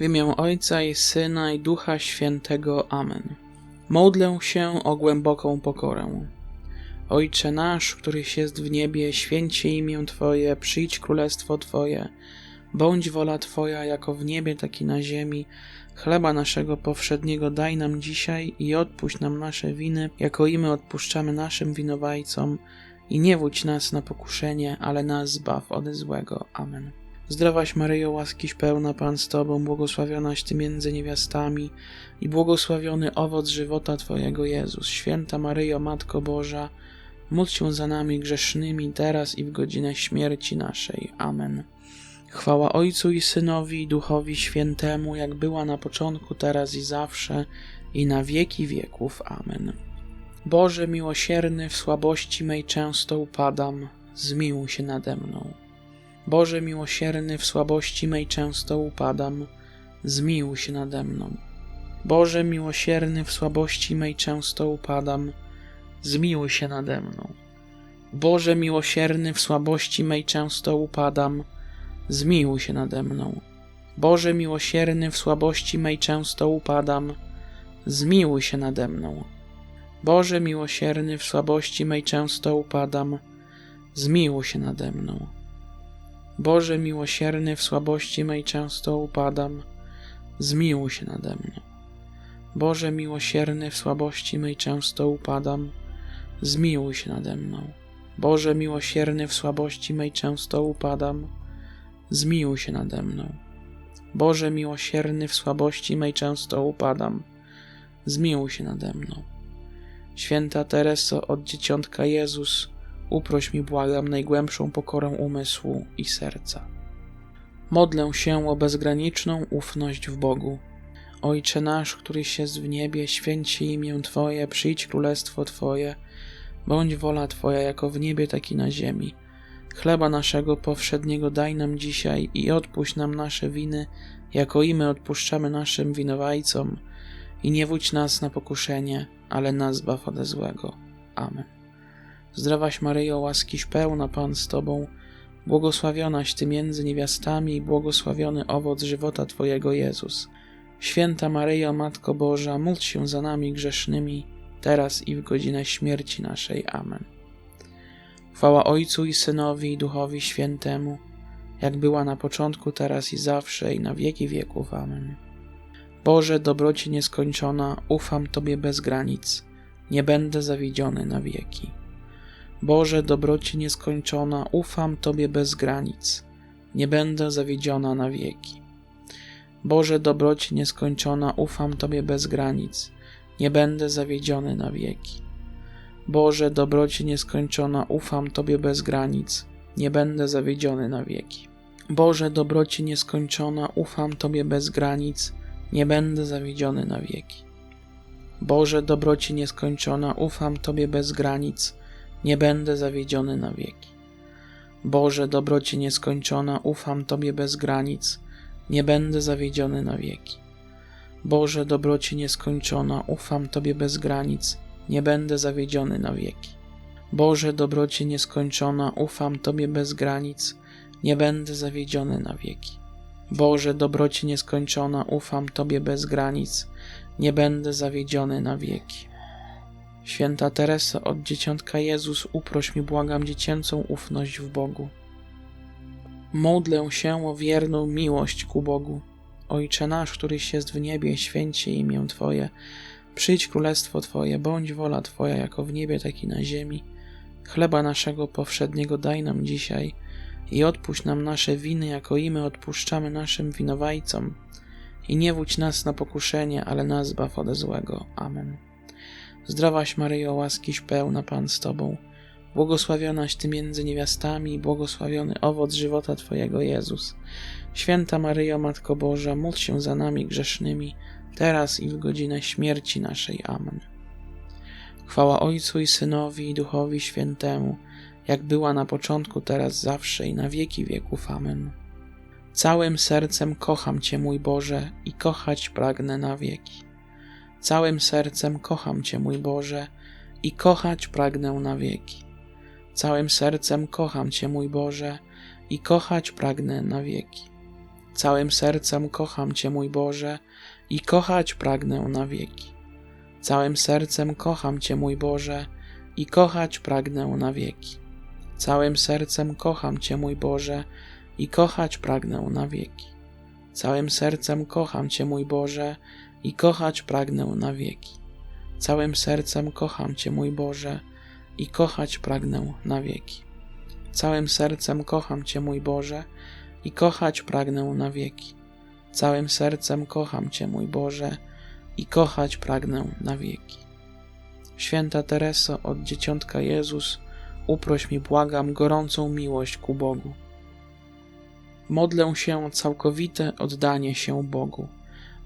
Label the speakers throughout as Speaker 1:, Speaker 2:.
Speaker 1: W imię Ojca i Syna i Ducha Świętego. Amen. Modlę się o głęboką pokorę. Ojcze nasz, któryś jest w niebie, święć się imię Twoje, przyjdź królestwo Twoje. Bądź wola Twoja, jako w niebie, tak i na ziemi. Chleba naszego powszedniego daj nam dzisiaj i odpuść nam nasze winy, jako i my odpuszczamy naszym winowajcom. I nie wódź nas na pokuszenie, ale nas zbaw ode złego. Amen. Zdrowaś Maryjo, łaskiś pełna Pan z Tobą, błogosławionaś Ty między niewiastami i błogosławiony owoc żywota Twojego Jezus. Święta Maryjo, Matko Boża, módl się za nami grzesznymi, teraz i w godzinę śmierci naszej. Amen. Chwała Ojcu i Synowi i Duchowi Świętemu, jak była na początku, teraz i zawsze, i na wieki wieków. Amen. Boże miłosierny, w słabości mej często upadam, zmiłuj się nade mną. Boże miłosierny, w słabości mej często upadam, zmiłuj się nade mną. Boże miłosierny, w słabości mej często upadam, zmiłuj się nade mną. Boże miłosierny, w słabości mej często upadam, zmiłuj się nade mną. Boże miłosierny, w słabości mej często upadam, zmiłuj się nade mną. Boże miłosierny, w słabości mej często upadam, zmiłuj się nade mną. Boże miłosierny, w słabości mej często upadam, zmiłuj się nade mną. Boże miłosierny, w słabości mej często upadam, zmiłuj się nade mną. Boże miłosierny, w słabości mej często upadam, zmiłuj się nade mną. Boże miłosierny, w słabości mej często upadam, zmiłuj się nade mną. Święta Tereso od Dzieciątka Jezus, uproś mi błagam najgłębszą pokorę umysłu i serca. Modlę się o bezgraniczną ufność w Bogu. Ojcze nasz, któryś jest w niebie, święć się imię Twoje, przyjdź królestwo Twoje, bądź wola Twoja jako w niebie, tak i na ziemi. Chleba naszego powszedniego daj nam dzisiaj i odpuść nam nasze winy, jako i my odpuszczamy naszym winowajcom. I nie wódź nas na pokuszenie, ale nas zbaw ode złego. Amen. Zdrowaś Maryjo, łaskiś pełna Pan z Tobą, błogosławionaś Ty między niewiastami i błogosławiony owoc żywota Twojego Jezus. Święta Maryjo, Matko Boża, módl się za nami grzesznymi, teraz i w godzinę śmierci naszej. Amen. Chwała Ojcu i Synowi i Duchowi Świętemu, jak była na początku, teraz i zawsze i na wieki wieków. Amen. Boże, dobroci nieskończona, ufam Tobie bez granic, nie będę zawiedziony na wieki. Boże, dobroci nieskończona, ufam Tobie bez granic, nie będę zawiedziona na wieki. Boże, dobroci nieskończona, ufam Tobie bez granic, nie będę zawiedziony na wieki. Boże, dobroci nieskończona, ufam Tobie bez granic, nie będę zawiedziony na wieki. Boże, dobroci nieskończona, ufam Tobie bez granic, nie będę zawiedziony na wieki. Boże, dobroci nieskończona, ufam Tobie bez granic, nie będę zawiedziony na wieki. Boże, dobroci nieskończona, ufam Tobie bez granic, nie będę zawiedziony na wieki. Boże, dobroci nieskończona, ufam Tobie bez granic, nie będę zawiedziony na wieki. Boże, dobroci nieskończona, ufam Tobie bez granic, nie będę zawiedziony na wieki. Boże, dobroci nieskończona, ufam Tobie bez granic, nie będę zawiedziony na wieki. Święta Teresa od Dzieciątka Jezus, uproś mi błagam dziecięcą ufność w Bogu. Modlę się o wierną miłość ku Bogu. Ojcze nasz, któryś jest w niebie, święć się imię Twoje. Przyjdź królestwo Twoje, bądź wola Twoja, jako w niebie, tak i na ziemi. Chleba naszego powszedniego daj nam dzisiaj i odpuść nam nasze winy, jako i my odpuszczamy naszym winowajcom. I nie wódź nas na pokuszenie, ale nas zbaw ode złego. Amen. Zdrowaś Maryjo, łaskiś pełna Pan z Tobą, błogosławionaś Ty między niewiastami błogosławiony owoc żywota Twojego Jezus. Święta Maryjo, Matko Boża, módl się za nami grzesznymi, teraz i w godzinę śmierci naszej. Amen. Chwała Ojcu i Synowi i Duchowi Świętemu, jak była na początku, teraz zawsze i na wieki wieków. Amen. Całym sercem kocham Cię, mój Boże, i kochać pragnę na wieki. Całym sercem kocham Cię, mój Boże, i kochać pragnę na wieki. Całym sercem kocham Cię, mój Boże, i kochać pragnę na wieki. Całym sercem kocham Cię, mój Boże, i kochać pragnę na wieki. Całym sercem kocham Cię, mój Boże, i kochać pragnę na wieki. Całym sercem kocham Cię, mój Boże, i kochać pragnę na wieki. Całym sercem kocham Cię, mój Boże, i kochać pragnę na wieki. Całym sercem kocham Cię, mój Boże, i kochać pragnę na wieki. Całym sercem kocham Cię, mój Boże, i kochać pragnę na wieki. Całym sercem kocham Cię, mój Boże, i kochać pragnę na wieki. Święta Tereso, od dzieciątka Jezus, uproś mi, błagam, gorącą miłość ku Bogu. Modlę się całkowite oddanie się Bogu.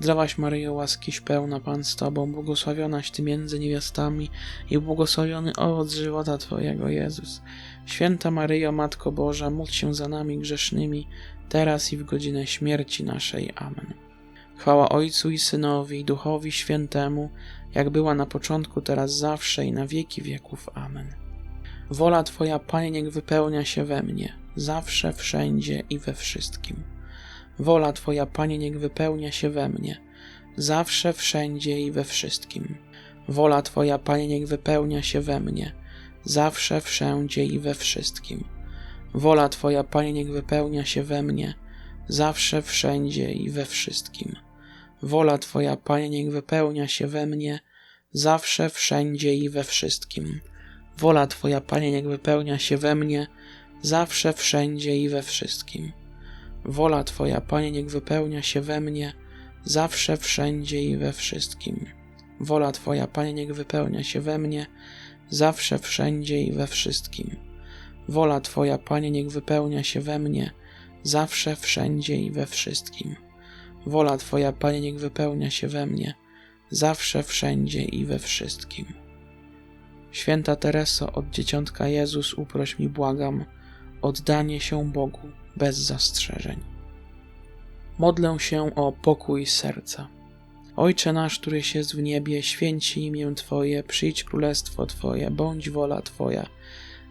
Speaker 1: Zdrowaś Maryjo, łaskiś pełna Pan z Tobą, błogosławionaś Ty między niewiastami i błogosławiony owoc żywota Twojego, Jezus. Święta Maryjo, Matko Boża, módl się za nami grzesznymi, teraz i w godzinę śmierci naszej. Amen. Chwała Ojcu i Synowi i Duchowi Świętemu, jak była na początku, teraz zawsze i na wieki wieków. Amen. Wola Twoja, Panie, niech wypełnia się we mnie, zawsze, wszędzie i we wszystkim. Wola Twoja, Panie, niech wypełnia się we mnie, zawsze, wszędzie i we wszystkim. Wola Twoja, Panie, niech wypełnia się we mnie, zawsze, wszędzie i we wszystkim. Wola Twoja, Panie, niech wypełnia się we mnie, zawsze, wszędzie i we wszystkim. Wola Twoja, Panie, niech wypełnia się we mnie, zawsze, wszędzie i we wszystkim. Wola Twoja, Panie, niech wypełnia się we mnie, zawsze, wszędzie i we wszystkim. Wola Twoja, Panie, niech wypełnia się we mnie, zawsze, wszędzie i we wszystkim. Wola Twoja, Panie, niech wypełnia się we mnie, zawsze, wszędzie i we wszystkim. Wola Twoja, Panie, niech wypełnia się we mnie, zawsze, wszędzie i we wszystkim. Wola Twoja, Panie, niech wypełnia się we mnie, zawsze, wszędzie i we wszystkim. Święta Tereso, od dzieciątka Jezus, uproś mi, błagam, oddanie się Bogu bez zastrzeżeń. Modlę się o pokój serca. Ojcze nasz, któryś jest w niebie, święci imię Twoje, przyjdź królestwo Twoje, bądź wola Twoja,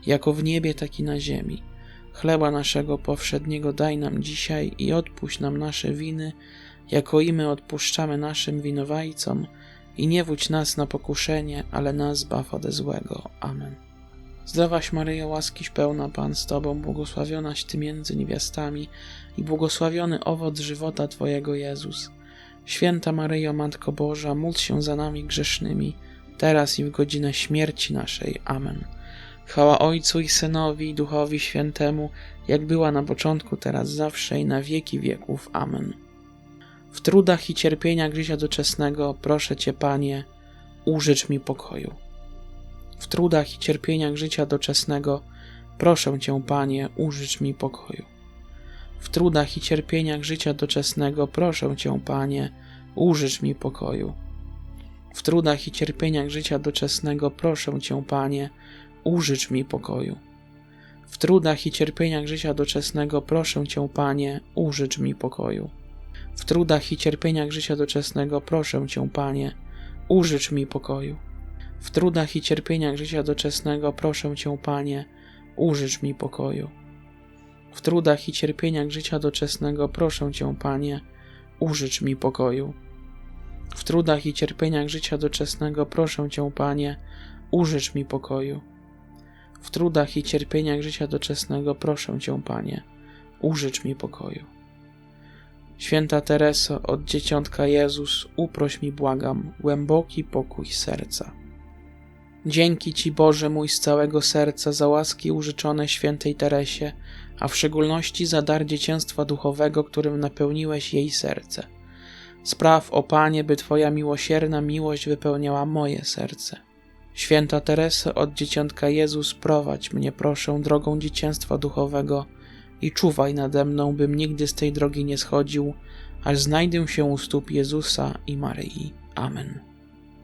Speaker 1: jako w niebie, tak i na ziemi. Chleba naszego powszedniego daj nam dzisiaj i odpuść nam nasze winy, jako i my odpuszczamy naszym winowajcom, i nie wódź nas na pokuszenie, ale nas zbaw ode złego. Amen. Zdrowaś Maryjo, łaskiś pełna Pan z Tobą, błogosławionaś Ty między niewiastami i błogosławiony owoc żywota Twojego Jezus. Święta Maryjo, Matko Boża, módl się za nami grzesznymi, teraz i w godzinę śmierci naszej. Amen. Chwała Ojcu i Synowi i Duchowi Świętemu, jak była na początku, teraz zawsze i na wieki wieków. Amen. W trudach i cierpieniach życia doczesnego proszę Cię, Panie, użycz mi pokoju. W trudach i cierpieniach życia doczesnego proszę Cię, Panie, użycz mi pokoju. W trudach i cierpieniach życia doczesnego proszę Cię, Panie, użycz mi pokoju. W trudach i cierpieniach życia doczesnego proszę Cię, Panie, użycz mi pokoju. W trudach i cierpieniach życia doczesnego proszę Cię, Panie, użycz mi pokoju. W trudach i cierpieniach życia doczesnego proszę Cię, Panie, użycz mi pokoju. W trudach i cierpieniach życia doczesnego proszę Cię, Panie, użycz mi pokoju. W trudach i cierpieniach życia doczesnego proszę Cię, Panie, użycz mi pokoju. W trudach i cierpieniach życia doczesnego proszę Cię, Panie, użycz mi pokoju. W trudach i cierpieniach życia doczesnego proszę Cię, Panie, użycz mi pokoju. Święta Tereso, od dzieciątka Jezus, uproś mi, błagam, głęboki pokój serca. Dzięki Ci, Boże mój, z całego serca za łaski użyczone świętej Teresie, a w szczególności za dar dzieciństwa duchowego, którym napełniłeś jej serce. Spraw, o Panie, by Twoja miłosierna miłość wypełniała moje serce. Święta Tereso, od dzieciątka Jezus, prowadź mnie, proszę, drogą dzieciństwa duchowego i czuwaj nade mną, bym nigdy z tej drogi nie schodził, aż znajdę się u stóp Jezusa i Maryi. Amen.